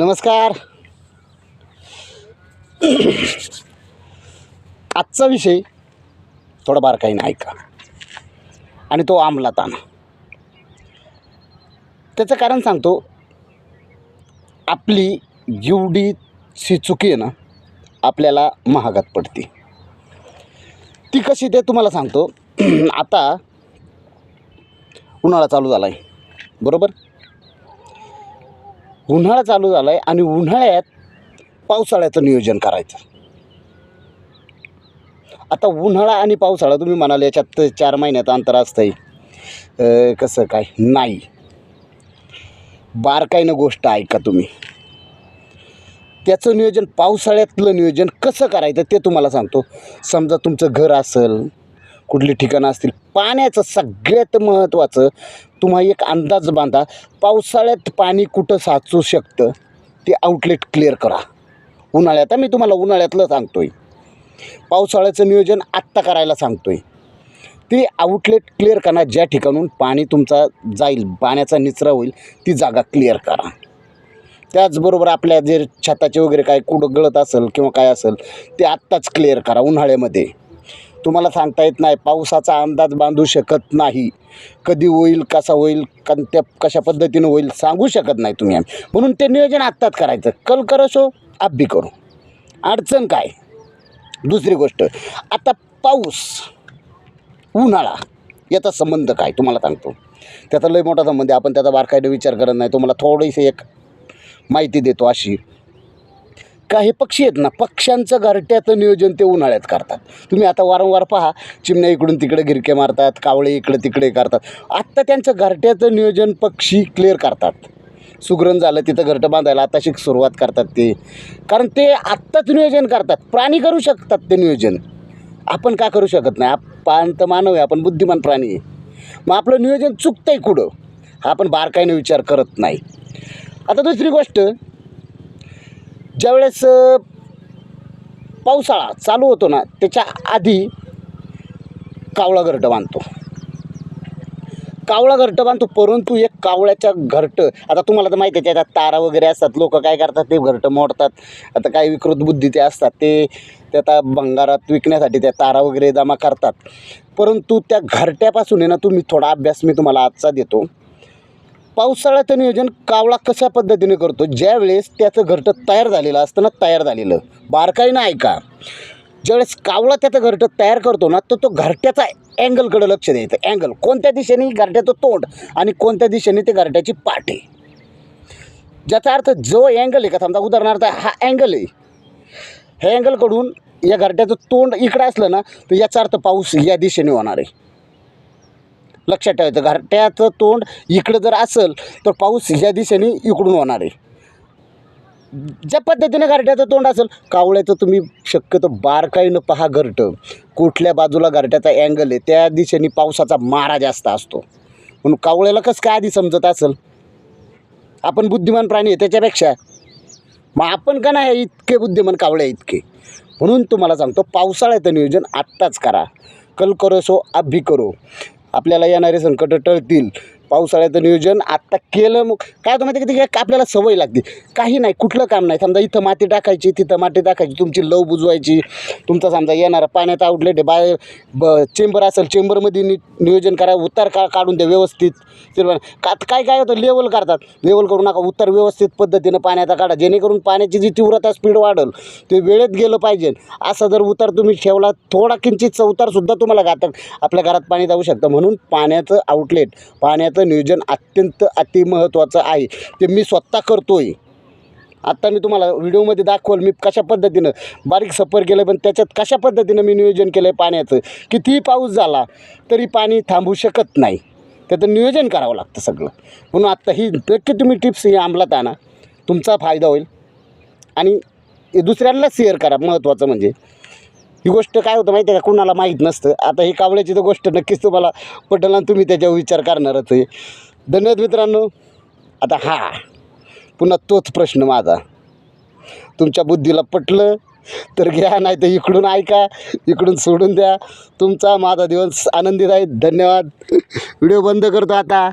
नमस्कार. आजचा विषय थोडा बारकाईने ऐका. आणि तो अंमलात आणा. त्याचं कारण सांगतो आपली जेवढीची चुकी आहे ना आपल्याला महागात पडते. ती कशी ते तुम्हाला सांगतो. आता उन्हाळा चालू झाला आहे बरोबर? उन्हाळा चालू झाला आहे आणि उन्हाळ्यात पावसाळ्याचं नियोजन करायचं. आता उन्हाळा आणि पावसाळा तुम्ही म्हणाल याच्यात चार महिन्यात अंतर असतंय. कसं काय? नाही. बारकाईनं गोष्ट ऐका तुम्ही. त्याचं नियोजन पावसाळ्यातलं नियोजन कसं करायचं ते तुम्हाला सांगतो. समजा तुमचं घर असेल कुठली ठिकाणं असतील पाण्याचं सगळ्यात महत्त्वाचं तुम्हा एक अंदाज बांधा पावसाळ्यात पाणी कुठं साचू शकतं? ते आउटलेट क्लिअर करा. उन्हाळ्यात मी तुम्हाला उन्हाळ्यातलं सांगतोय. पावसाळ्याचं नियोजन आत्ता करायला सांगतोय. ते आउटलेट क्लिअर करा ज्या ठिकाणून पाणी तुमचा जाईल पाण्याचा निचरा होईल ती जागा क्लिअर करा. त्याचबरोबर आपल्या जे छताचे वगैरे काय कुठं गळत असेल किंवा काय असेल ते आत्ताच क्लिअर करा उन्हाळ्यामध्ये. तुम्हाला सांगता येत नाही. पावसाचा अंदाज बांधू शकत नाही. कधी होईल कसा होईल कोणत्या कशा पद्धतीनं होईल सांगू शकत नाही तुम्ही आम्ही. म्हणून ते नियोजन आत्ताच करायचं. कल करसो सो आप बी करू. अडचण काय? दुसरी गोष्ट आता पाऊस उन्हाळा याचा संबंध काय? तुम्हाला सांगतो. त्याचा लय मोठा संबंध आहे. आपण त्याचा बारकाईने विचार करत नाही. तुम्हाला थोडीशी एक माहिती देतो अशी. काही पक्षी आहेत ना पक्ष्यांचं घरट्याचं नियोजन ते उन्हाळ्यात करतात. तुम्ही आता वारंवार पहा चिमण्या इकडून तिकडे गिरके मारतात कावळे इकडे तिकडे करतात. आत्ता त्यांचं घरट्याचं नियोजन पक्षी क्लिअर करतात. सुगरण झालं तिथं घरटं बांधायला आताशी सुरुवात करतात ते. कारण ते आत्ताच नियोजन करतात. प्राणी करू शकतात ते नियोजन. आपण का करू शकत नाही? आपण तर मानव आहे आपण बुद्धिमान प्राणी आहे. मग आपलं नियोजन चुकतं आहे कुठं आपण बारकाईने विचार करत नाही. आता दुसरी गोष्ट ज्यावेळेस पावसाळा चालू होतो ना त्याच्या आधी कावळा घरटं बांधतो. कावळा घरटं बांधतो परंतु एक कावळ्याच्या घरटं आता तुम्हाला तर माहिती आहे त्याच्यात तारा वगैरे असतात लोक काय करतात ते घरटं मोडतात. आता काही विकृत बुद्धी ते असतात ते त्या आता भंगारात विकण्यासाठी त्या तारा वगैरे जमा करतात. परंतु त्या घरट्यापासून आहे ना तुम्ही थोडा अभ्यास मी तुम्हाला आजचा देतो. पावसाळ्याचं नियोजन कावळा कशा पद्धतीने करतो? ज्यावेळेस त्याचं घरटं तयार झालेलं असतं ना तयार झालेलं. बारकाईनं ऐका. ज्यावेळेस कावळा त्याचं घरटं तयार करतो ना तर तो घरट्याचा अँगलकडे लक्ष द्यायचं. अँगल. कोणत्या दिशेने? घरट्याचं तोंड आणि कोणत्या दिशेने ते घरट्याची पाठ. आहे ज्याचा अर्थ जो अँगल आहे का समजा उदाहरणार्थ हा अँगल आहे. ह्या अँगलकडून या घरट्याचं तोंड इकडं असलं ना तर याचा अर्थ पाऊस या दिशेने होणार आहे. लक्षात ठेवायचं. घरट्याचं तोंड इकडं जर असेल तर पाऊस ह्या दिशेने इकडून होणार आहे. ज्या पद्धतीने घरट्याचं तोंड असेल कावळ्याचं तुम्ही शक्यतो बारकाईनं पहा घरटं. कुठल्या बाजूला घरट्याचा अँगल आहे त्या दिशेने पावसाचा मारा जास्त असतो. म्हणून कावळ्याला कसं काय आधी समजत असेल? आपण बुद्धिमान प्राणी आहे त्याच्यापेक्षा. मग आपण का नाही इतके बुद्धिमान कावळे इतके? म्हणून तुम्हाला सांगतो पावसाळ्याचं नियोजन आत्ताच करा. कल करो सो अब करो. आपल्याला येणारे संकट टळतील. पावसाळ्याचं नियोजन आत्ता केलं मग काय होतं माहिती की? आपल्याला सवय लागते. काही नाही कुठलं काम नाही. समजा इथं माती टाकायची तिथं माती टाकायची तुमची लव बुजवायची तुमचा समजा येणारा पाण्याचा आउटलेट आहे बाहेर ब चेंबर असेल चेंबरमध्ये नि नियोजन करा उतार का काढून द्या व्यवस्थित. का काय काय होतं लेवल करतात. लेवल करू नका उत्तर व्यवस्थित पद्धतीनं पाण्याचा काढा. जेणेकरून पाण्याची जी तीव्रता स्पीड वाढेल ते वेळेत गेलं पाहिजे. असं जर उतार तुम्ही ठेवला थोडा किंचितचा उतारसुद्धा तुम्हाला घातक आपल्या घरात पाणी जाऊ शकतं. म्हणून पाण्याचं आउटलेट पाण्याचं नियोजन अत्यंत अतिमहत्त्वाचं आहे. ते मी स्वतः करतो आहे आत्ता मी तुम्हाला व्हिडिओमध्ये दाखवल मी कशा पद्धतीनं बारीक सफर केलं पण त्याच्यात कशा पद्धतीनं मी नियोजन केलं आहे पाण्याचं कितीही पाऊस झाला तरी पाणी थांबू शकत नाही. त्याचं नियोजन करावं लागतं सगळं. म्हणून आत्ता ही नक्की तुम्ही टिप्स ही अंमलात आणा. तुमचा फायदा होईल. आणि दुसऱ्यांना शेअर करा महत्त्वाचं म्हणजे. ही गोष्ट काय होतं माहिती आहे का? कुणाला माहीत नसतं. आता ही कावळ्याची तर गोष्ट नक्कीच तुम्हाला पटेल आणि तुम्ही त्याच्यावर विचार करणारच आहे. धन्यवाद मित्रांनो. आता हा पुन्हा तोच प्रश्न माझा. तुमच्या बुद्धीला पटलं तर घ्या नाही तर इकडून ऐका इकडून सोडून द्या. तुमचा माझा दिवस आनंदी राहील धन्यवाद. व्हिडिओ बंद करतो आता.